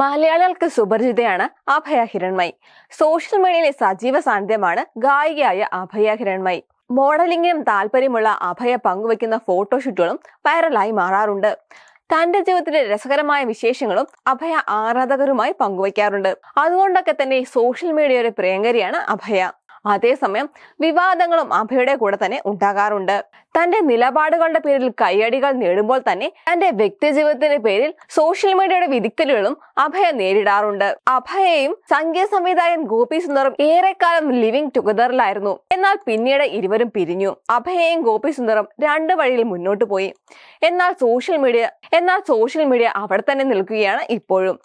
മലയാളികൾക്ക് സുപരിചിതയാണ് അഭയ ഹിരൺമയി സോഷ്യൽ മീഡിയയിലെ സജീവ സാന്നിധ്യമാണ് ഗായികയായ അഭയ ഹിരൺമയി മോഡലിംഗിനും താല്പര്യമുള്ള അഭയ പങ്കുവെക്കുന്ന ഫോട്ടോഷൂട്ടുകളും വൈറലായി മാറാറുണ്ട്. തന്റെ ജീവിതത്തിലെ രസകരമായ വിശേഷങ്ങളും അഭയ ആരാധകരുമായി പങ്കുവയ്ക്കാറുണ്ട്. അതുകൊണ്ടൊക്കെ തന്നെ സോഷ്യൽ മീഡിയയുടെ പ്രിയങ്കരിയാണ് അഭയ. അതേസമയം വിവാദങ്ങളും അഭയുടെ കൂടെ തന്നെ ഉണ്ടാകാറുണ്ട്. തന്റെ നിലപാടുകളുടെ പേരിൽ കയ്യടികൾ നേടുമ്പോൾ തന്നെ തന്റെ വ്യക്തി ജീവിതത്തിന്റെ പേരിൽ സോഷ്യൽ മീഡിയയുടെ വിധിക്കലുകളും അഭയ നേരിടാറുണ്ട്. അഭയയും സംഗീത സംവിധായകൻ ഗോപി സുന്ദറും ഏറെക്കാലം ലിവിംഗ് ടുഗദറിലായിരുന്നു എന്നാൽ പിന്നീട് ഇരുവരും പിരിഞ്ഞു. അഭയയും ഗോപി സുന്ദറും രണ്ട് വഴിയിൽ മുന്നോട്ട് പോയി. എന്നാൽ സോഷ്യൽ മീഡിയ എന്നാൽ സോഷ്യൽ മീഡിയ അവിടെ തന്നെ നിൽക്കുകയാണ് ഇപ്പോഴും.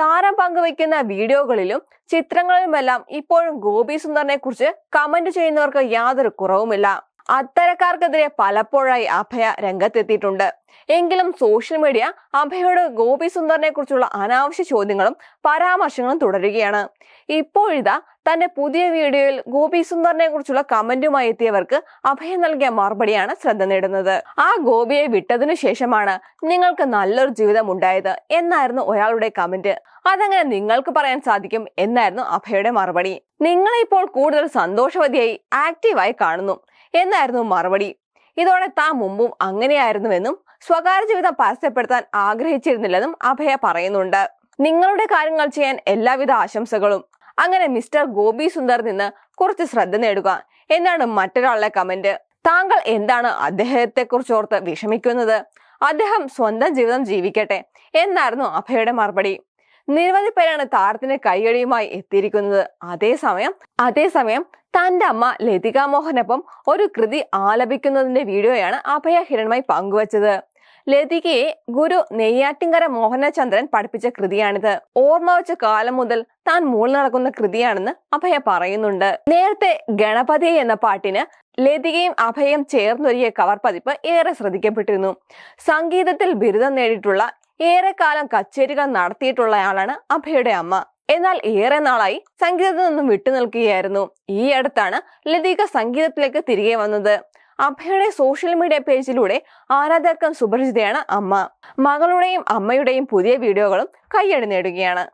താരം പങ്കുവയ്ക്കുന്ന വീഡിയോകളിലും ചിത്രങ്ങളിലുമെല്ലാം ഇപ്പോഴും ഗോപി സുന്ദറിനെ കുറിച്ച് കമന്റ് ചെയ്യുന്നവർക്ക് യാതൊരു കുറവുമില്ല. അത്തരക്കാർക്കെതിരെ പലപ്പോഴായി അഭയ രംഗത്തെത്തിയിട്ടുണ്ട്. എങ്കിലും സോഷ്യൽ മീഡിയ അഭയോട് ഗോപി സുന്ദറിനെ കുറിച്ചുള്ള അനാവശ്യ ചോദ്യങ്ങളും പരാമർശങ്ങളും തുടരുകയാണ്. ഇപ്പോഴിതാ തന്റെ പുതിയ വീഡിയോയിൽ ഗോപി സുന്ദറിനെ കുറിച്ചുള്ള കമന്റുമായി എത്തിയവർക്ക് അഭയം നൽകിയ മറുപടിയാണ് ശ്രദ്ധ നേടുന്നത്. ആ ഗോപിയെ വിട്ടതിനു ശേഷമാണ് നിങ്ങൾക്ക് നല്ലൊരു ജീവിതം ഉണ്ടായത് എന്നായിരുന്നു ഒരാളുടെ കമന്റ്. അതങ്ങനെ നിങ്ങൾക്ക് പറയാൻ സാധിക്കും എന്നായിരുന്നു അഭയുടെ മറുപടി. നിങ്ങളെ ഇപ്പോൾ കൂടുതൽ സന്തോഷവതിയായി ആക്റ്റീവായി കാണുന്നു. എന്നായിരുന്നു മറുപടി. ഇതോടെ താൻ മുമ്പും അങ്ങനെയായിരുന്നുവെന്നും സ്വകാര്യ ജീവിതം പരസ്യപ്പെടുത്താൻ ആഗ്രഹിച്ചിരുന്നില്ലെന്നും അഭയ പറയുന്നുണ്ട്. നിങ്ങളുടെ കാര്യങ്ങൾ ചെയ്യാൻ എല്ലാവിധ ആശംസകളും. അങ്ങനെ മിസ്റ്റർ ഗോപി സുന്ദർ നിന്ന് കുറച്ച് ശ്രദ്ധ നേടുക എന്നാണ് മറ്റൊരാളുടെ കമന്റ്. താങ്കൾ എന്താണ് അദ്ദേഹത്തെ കുറിച്ച് ഓർത്ത് വിഷമിക്കുന്നത്? അദ്ദേഹം സ്വന്തം ജീവിതം ജീവിക്കട്ടെ എന്നായിരുന്നു അഭയുടെ മറുപടി. നിരവധി പേരാണ് താരത്തിന്റെ കൈയടിയുമായി എത്തിയിരിക്കുന്നത്. അതേസമയം അതേസമയം തന്റെ അമ്മ ലതിക മോഹനൊപ്പം ഒരു കൃതി ആലപിക്കുന്നതിന്റെ വീഡിയോയാണ് അഭയ ഹിരൺമായി പങ്കുവച്ചത്. ലതികയെ ഗുരു നെയ്യാറ്റിങ്കര മോഹനചന്ദ്രൻ പഠിപ്പിച്ച കൃതിയാണിത്. ഓർമ്മ വെച്ച കാലം മുതൽ താൻ മൂളി നടക്കുന്ന കൃതിയാണെന്ന് അഭയ പറയുന്നുണ്ട്. നേരത്തെ ഗണപതി എന്ന പാട്ടിന് ലതികയും അഭയം ചേർന്നൊരുക്കിയ കവർ പതിപ്പ് ഏറെ ശ്രദ്ധിക്കപ്പെട്ടിരുന്നു. സംഗീതത്തിൽ ബിരുദം നേടിയിട്ടുള്ള ഏറെക്കാലം കച്ചേരികൾ നടത്തിയിട്ടുള്ളയാളാണ് അഭയുടെ അമ്മ. എന്നാൽ ഏറെ നാളായി സംഗീതത്തിൽ നിന്നും വിട്ടുനിൽക്കുകയായിരുന്നു ഈ അടുത്താണ് ലതിക സംഗീതത്തിലേക്ക് തിരികെ വന്നത്. അഭയുടെ സോഷ്യൽ മീഡിയ പേജിലൂടെ ആരാധകർക്കും സുപരിചിതയാണ് അമ്മ. മകളുടെയും അമ്മയുടെയും പുതിയ വീഡിയോകളും കയ്യടി നേടുകയാണ്.